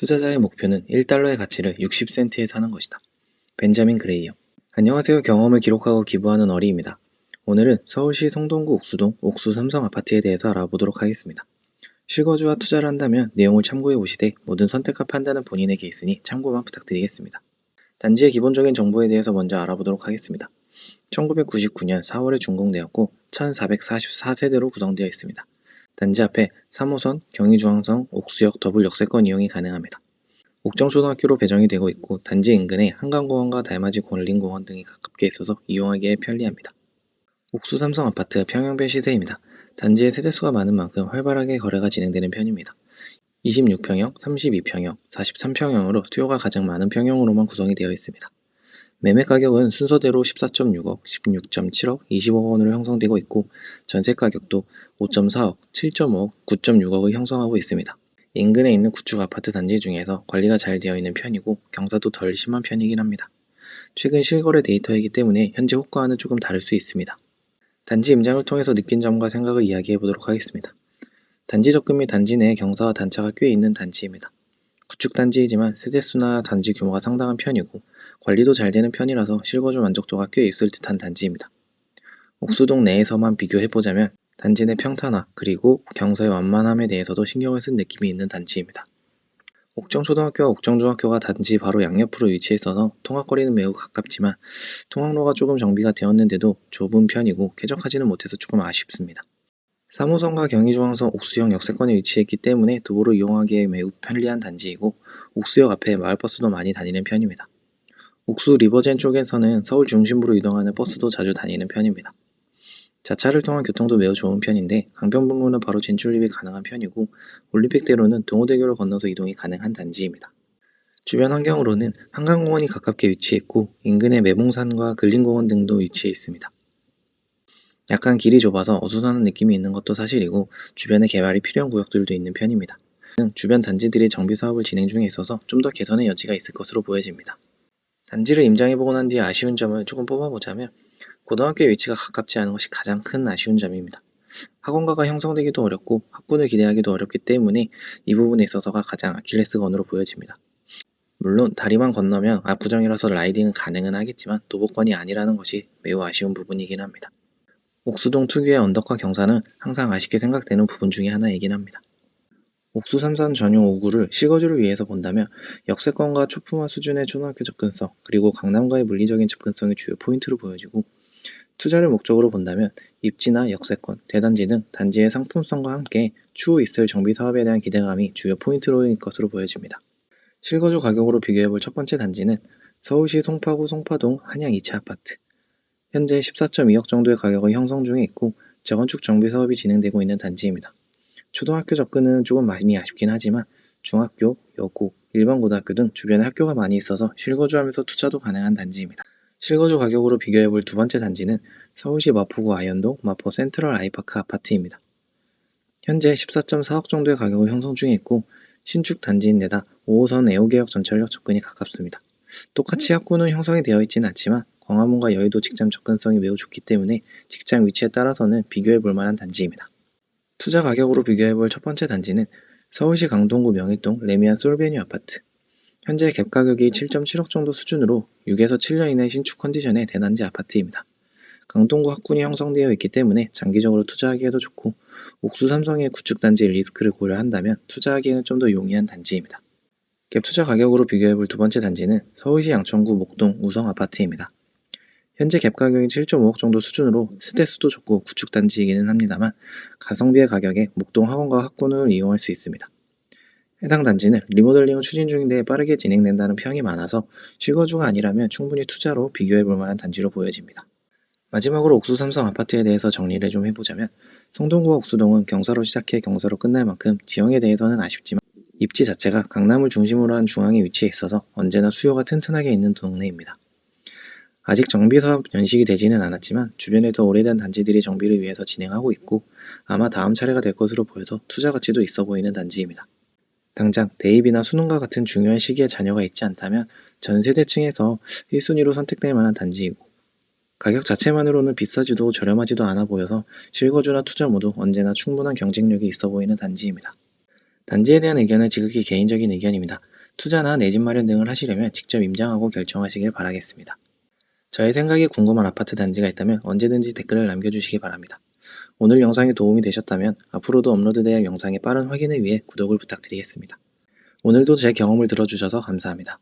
투자자의 목표는 1달러의 가치를 60센트에 사는 것이다. 벤자민 그레이어. 안녕하세요. 경험을 기록하고 기부하는 어리입니다. 오늘은 서울시 성동구 옥수동 옥수 삼성 아파트에 대해서 알아보도록 하겠습니다. 실거주와 투자를 한다면 내용을 참고해 보시되 모든 선택과 판단은 본인에게 있으니 참고만 부탁드리겠습니다. 단지의 기본적인 정보에 대해서 먼저 알아보도록 하겠습니다. 1999년 4월에 준공되었고 1444세대로 구성되어 있습니다. 단지 앞에 3호선 경의중앙선 옥수역 더블 역세권 이용이 가능합니다. 옥정초등학교로 배정이 되고 있고 단지 인근에 한강공원과 달맞이 권린공원 등이 가깝게 있어서 이용하기에 편리합니다. 옥수 삼성 아파트 평형별 시세입니다. 단지의 세대수가 많은 만큼 활발하게 거래가 진행되는 편입니다. 26평형, 32평형, 43평형으로 수요가 가장 많은 평형으로만 구성이 되어 있습니다. 매매 가격은 순서대로 14.6억, 16.7억, 20억 원으로 형성되고 있고 전세 가격도 5.4억, 7.5억, 9.6억을 형성하고 있습니다. 인근에 있는 구축 아파트 단지 중에서 관리가 잘 되어 있는 편이고 경사도 덜 심한 편이긴 합니다. 최근 실거래 데이터이기 때문에 현재 호가와는 조금 다를 수 있습니다. 단지 임장을 통해서 느낀 점과 생각을 이야기해 보도록 하겠습니다. 단지 및 단지 내 경사와 단차가 꽤 있는 단지입니다. 구축 단지이지만 세대수나 단지 규모가 상당한 편이고 관리도 잘 되는 편이라서 실거주 만족도가 꽤 있을 듯한 단지입니다. 옥수동 내에서만 비교해보자면 단지 내 평탄화 그리고 경사의 완만함에 대해서도 신경을 쓴 느낌이 있는 단지입니다. 옥정초등학교와 옥정중학교가 단지 바로 양옆으로 위치해 있어서 통학거리는 매우 가깝지만 통학로가 조금 정비가 되었는데도 좁은 편이고 쾌적하지는 못해서 조금 아쉽습니다. 3호선과 경의중앙선 옥수역 역세권에 위치했기 때문에 도보로 이용하기에 매우 편리한 단지이고 옥수역 앞에 마을버스도 많이 다니는 편입니다. 옥수 리버젠 쪽에서는 서울 중심부로 이동하는 버스도 자주 다니는 편입니다. 자차를 통한 교통도 매우 좋은 편인데 강변북로는 바로 진출입이 가능한 편이고 올림픽대로는 동호대교를 건너서 이동이 가능한 단지입니다. 주변 환경으로는 한강공원이 가깝게 위치해 있고 인근에 매봉산과 근린공원 등도 위치해 있습니다. 약간 길이 좁아서 어수선한 느낌이 있는 것도 사실이고 주변에 개발이 필요한 구역들도 있는 편입니다. 주변 단지들이 정비 사업을 진행 중에 있어서 좀 더 개선의 여지가 있을 것으로 보여집니다. 단지를 임장해보고 난 뒤에 아쉬운 점을 조금 뽑아보자면 고등학교의 위치가 가깝지 않은 것이 가장 큰 아쉬운 점입니다. 학원가가 형성되기도 어렵고 학군을 기대하기도 어렵기 때문에 이 부분에 있어서가 가장 아킬레스건으로 보여집니다. 물론 다리만 건너면 압구정이라서 라이딩은 가능은 하겠지만 도보권이 아니라는 것이 매우 아쉬운 부분이긴 합니다. 옥수동 특유의 언덕과 경사는 항상 아쉽게 생각되는 부분 중의 하나이긴 합니다. 옥수 삼산 전용 5구를 실거주를 위해서 본다면 역세권과 초품화 수준의 초등학교 접근성 그리고 강남과의 물리적인 접근성이 주요 포인트로 보여지고 투자를 목적으로 본다면 입지나 역세권, 대단지 등 단지의 상품성과 함께 추후 있을 정비 사업에 대한 기대감이 주요 포인트로인 것으로 보여집니다. 실거주 가격으로 비교해볼 첫 번째 단지는 서울시 송파구 송파동 한양 2차 아파트 현재 14.2억 정도의 가격을 형성 중에 있고 재건축 정비 사업이 진행되고 있는 단지입니다. 초등학교 접근은 조금 많이 아쉽긴 하지만 중학교, 여고, 일반 고등학교 등 주변에 학교가 많이 있어서 실거주하면서 투자도 가능한 단지입니다. 실거주 가격으로 비교해 볼 두 번째 단지는 서울시 마포구 아현동 마포 센트럴 아이파크 아파트입니다. 현재 14.4억 정도의 가격을 형성 중에 있고 신축 단지인데다 5호선 애호개역 전철역 접근이 가깝습니다. 똑같이 학구는 형성이 되어 있지는 않지만 광화문과 여의도 직장 접근성이 매우 좋기 때문에 직장 위치에 따라서는 비교해 볼 만한 단지입니다. 투자 가격으로 비교해 볼 첫 번째 단지는 서울시 강동구 명일동 레미안 솔베뉴 아파트. 현재 갭 가격이 7.7억 정도 수준으로 6에서 7년 이내 신축 컨디션의 대단지 아파트입니다. 강동구 학군이 형성되어 있기 때문에 장기적으로 투자하기에도 좋고 옥수 삼성의 구축 단지 리스크를 고려한다면 투자하기에는 좀 더 용이한 단지입니다. 갭 투자 가격으로 비교해 볼 두 번째 단지는 서울시 양천구 목동 우성 아파트입니다. 현재 갭 가격이 7.5억 정도 수준으로 세대수도 좋고 구축 단지이기는 합니다만 가성비의 가격에 목동 학원과 학군을 이용할 수 있습니다. 해당 단지는 리모델링을 추진 중인데 빠르게 진행된다는 평이 많아서 실거주가 아니라면 충분히 투자로 비교해 볼 만한 단지로 보여집니다. 마지막으로 옥수 삼성 아파트에 대해서 정리를 좀 해보자면 성동구와 옥수동은 경사로 시작해 경사로 끝날 만큼 지형에 대해서는 아쉽지만 입지 자체가 강남을 중심으로 한 중앙에 위치해 있어서 언제나 수요가 튼튼하게 있는 동네입니다. 아직 정비 사업 연식이 되지는 않았지만 주변에 더 오래된 단지들이 정비를 위해서 진행하고 있고 아마 다음 차례가 될 것으로 보여서 투자 가치도 있어 보이는 단지입니다. 당장 대입이나 수능과 같은 중요한 시기에 자녀가 있지 않다면 전 세대층에서 1순위로 선택될 만한 단지이고 가격 자체만으로는 비싸지도 저렴하지도 않아 보여서 실거주나 투자 모두 언제나 충분한 경쟁력이 있어 보이는 단지입니다. 단지에 대한 의견은 지극히 개인적인 의견입니다. 투자나 내 집 마련 등을 하시려면 직접 임장하고 결정하시길 바라겠습니다. 저의 생각이 궁금한 아파트 단지가 있다면 언제든지 댓글을 남겨주시기 바랍니다. 오늘 영상이 도움이 되셨다면 앞으로도 업로드될 영상의 빠른 확인을 위해 구독을 부탁드리겠습니다. 오늘도 제 경험을 들어주셔서 감사합니다.